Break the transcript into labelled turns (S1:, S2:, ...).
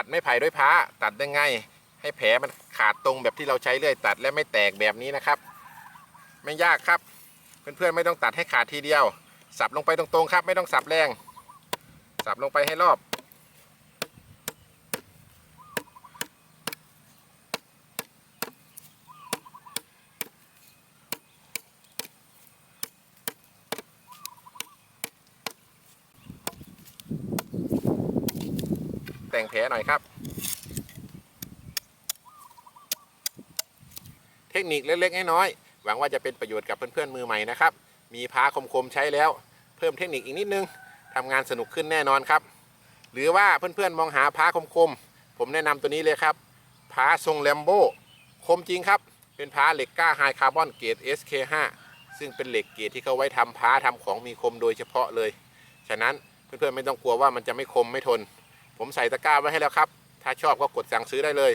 S1: ตัดไม้ไผ่ด้วยพ้าตัดได้ไง ให้แผลมันขาดตรงแบบที่เราใช้เลื่อยตัดและไม่แตกแบบนี้นะครับ ไม่ยากครับเพื่อนๆไม่ต้องตัดให้ขาดทีเดียว สับลงไปตรงๆครับ ไม่ต้องสับแรง สับลงไปให้รอบ แต่งแผลหน่อยครับ เทคนิคเล็กๆน้อยๆหวังว่าจะเป็นประโยชน์กับเพื่อนๆมือใหม่นะครับ มีพาคมๆใช้แล้ว เพิ่มเทคนิคอีกนิดนึงทำงานสนุกขึ้นแน่นอนครับ หรือว่าเพื่อนๆมองหาพาคมๆผมแนะนำตัวนี้เลยครับพาทรงแลมโบคมจริงครับเป็นพาเหล็กก้าไฮคาร์บอนเกรด SK5 ซึ่งเป็นเหล็กเกรดที่เขาไว้ทำพ้าทำของมีคมโดยเฉพาะเลย ฉะนั้นเพื่อนๆไม่ต้องกลัวว่ามันจะไม่คมไม่ทน ผมใส่ตะกร้าไว้ให้แล้วครับ ถ้าชอบก็กดสั่งซื้อได้เลย